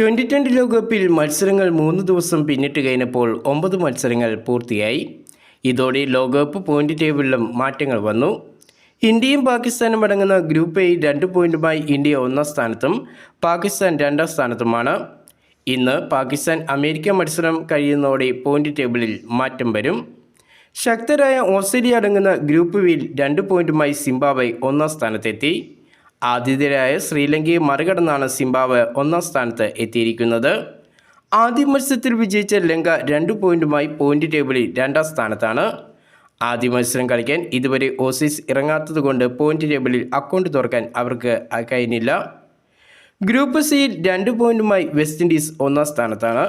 Twenty twenty ലോകകപ്പിൽ മത്സരങ്ങൾ മൂന്ന് ദിവസം പിന്നിട്ട് കഴിഞ്ഞപ്പോൾ ഒമ്പത് മത്സരങ്ങൾ പൂർത്തിയായി. ഇതോടെ ലോകകപ്പ് പോയിന്റ് ടേബിളിലും മാറ്റങ്ങൾ വന്നു. ഇന്ത്യയും പാകിസ്ഥാനും അടങ്ങുന്ന ഗ്രൂപ്പ് എ രണ്ട് പോയിന്റുമായി ഇന്ത്യ ഒന്നാം സ്ഥാനത്തും പാകിസ്ഥാൻ രണ്ടാം സ്ഥാനത്തുമാണ്. ഇന്ന് പാകിസ്ഥാൻ അമേരിക്ക മത്സരം കഴിയുന്നതോടെ പോയിന്റ് ടേബിളിൽ മാറ്റം വരും. ശക്തരായ ഓസ്ട്രേലിയ അടങ്ങുന്ന ഗ്രൂപ്പ് ബിയിൽ രണ്ട് പോയിന്റുമായി സിംബാബ്വെ ഒന്നാം സ്ഥാനത്തെത്തി. ആതിഥേയരായ ശ്രീലങ്കയെ മറികടന്നാണ് സിംബാബ്വെ ഒന്നാം സ്ഥാനത്ത് എത്തിയിരിക്കുന്നത്. ആദ്യ മത്സരത്തിൽ വിജയിച്ച ലങ്ക രണ്ട് പോയിന്റുമായി പോയിന്റ് ടേബിളിൽ രണ്ടാം സ്ഥാനത്താണ്. ആദ്യ മത്സരം കളിക്കാൻ ഇതുവരെ ഓസീസ് ഇറങ്ങാത്തതുകൊണ്ട് പോയിന്റ് ടേബിളിൽ അക്കൗണ്ട് തുറക്കാൻ അവർക്ക് കഴിഞ്ഞില്ല. ഗ്രൂപ്പ് സിയിൽ രണ്ട് പോയിന്റുമായി വെസ്റ്റ് ഇൻഡീസ് ഒന്നാം സ്ഥാനത്താണ്.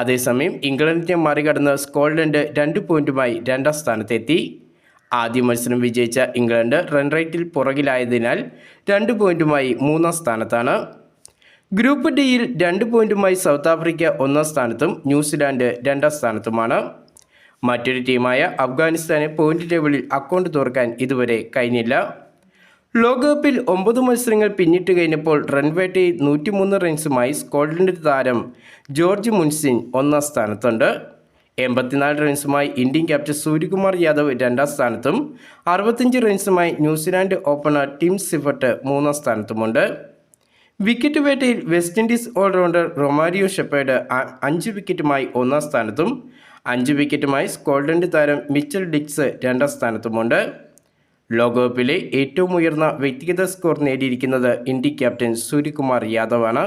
അതേസമയം ഇംഗ്ലണ്ടിനെ മറികടന്ന് സ്കോട്ട്ലൻഡ് രണ്ട് പോയിന്റുമായി രണ്ടാം സ്ഥാനത്തെത്തി. ആദ്യ മത്സരം വിജയിച്ച ഇംഗ്ലണ്ട് റൺ റേറ്റിൽ പുറകിലായതിനാൽ രണ്ട് പോയിന്റുമായി മൂന്നാം സ്ഥാനത്താണ്. ഗ്രൂപ്പ് ഡിയിൽ രണ്ട് പോയിന്റുമായി സൗത്ത് ആഫ്രിക്ക ഒന്നാം സ്ഥാനത്തും ന്യൂസിലാൻഡ് രണ്ടാം സ്ഥാനത്തുമാണ്. മറ്റൊരു ടീമായ അഫ്ഗാനിസ്ഥാന് പോയിന്റ് ടേബിളിൽ അക്കൗണ്ട് തുറക്കാൻ ഇതുവരെ കഴിഞ്ഞില്ല. ലോകകപ്പിൽ ഒമ്പത് മത്സരങ്ങൾ പിന്നിട്ട് കഴിഞ്ഞപ്പോൾ റൺവേട്ടയിൽ നൂറ്റിമൂന്ന് റൺസുമായി സ്കോട്ട്ലൻഡ് താരം ജോർജ് മുൻസിൻ ഒന്നാം സ്ഥാനത്തുണ്ട്. എൺപത്തിനാല് റൺസുമായി ഇന്ത്യൻ ക്യാപ്റ്റൻ സൂര്യകുമാർ യാദവ് രണ്ടാം സ്ഥാനത്തും അറുപത്തഞ്ച് റൺസുമായി New Zealand opener Tim Seifert മൂന്നാം സ്ഥാനത്തുമുണ്ട്. Wicket വേട്ടയിൽ West Indies all rounder Romario Shepherd അഞ്ച് വിക്കറ്റുമായി ഒന്നാം സ്ഥാനത്തും അഞ്ച് വിക്കറ്റുമായി സ്കോട്ട്ലൻഡ് താരം മിച്ചൽ ഡിക്സ് രണ്ടാം സ്ഥാനത്തുമുണ്ട്. ലോകകപ്പിലെ ഏറ്റവും ഉയർന്ന വ്യക്തിഗത സ്കോർ നേടിയിരിക്കുന്നത് ഇന്ത്യ ക്യാപ്റ്റൻ സൂര്യകുമാർ യാദവാണ്.